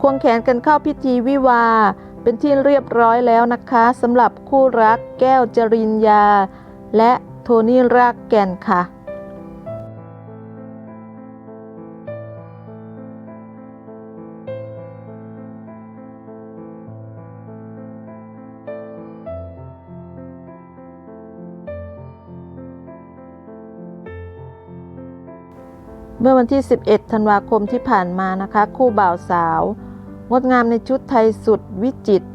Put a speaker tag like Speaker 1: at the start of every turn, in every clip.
Speaker 1: ควงแขนกันเข้าพิธีวิวา เป็นที่เรียบร้อยแล้วนะคะสำหรับคู่รักแก้วจริญญาและโทนี่รากแก่นค่ะเมื่อวันที่ 11 ธันวาคมที่ผ่านมานะคะ คู่บ่าวสาว งดงามในชุดไทยสุดวิจิตร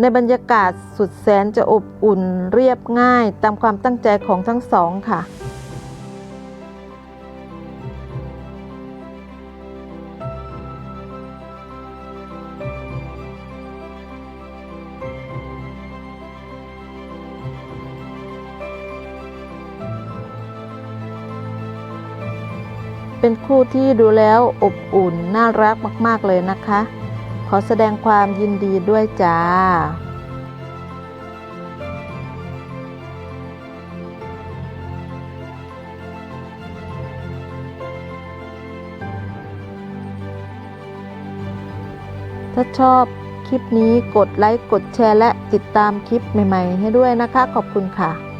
Speaker 1: ในบรรยากาศสุดแสนจะอบอุ่นเรียบง่ายตามความตั้งใจของทั้งสองค่ะ เป็นคู่ที่ดูแล้วอบอุ่นน่ารักมาก ๆ เลยนะคะ อแสดงความยินดีด้วยจ้าถ้าชอบคลิปนี้กดไลค์ กดแชร์ และติดตามคลิปใหม่ ๆ ให้ด้วยนะคะ ขอบคุณค่ะ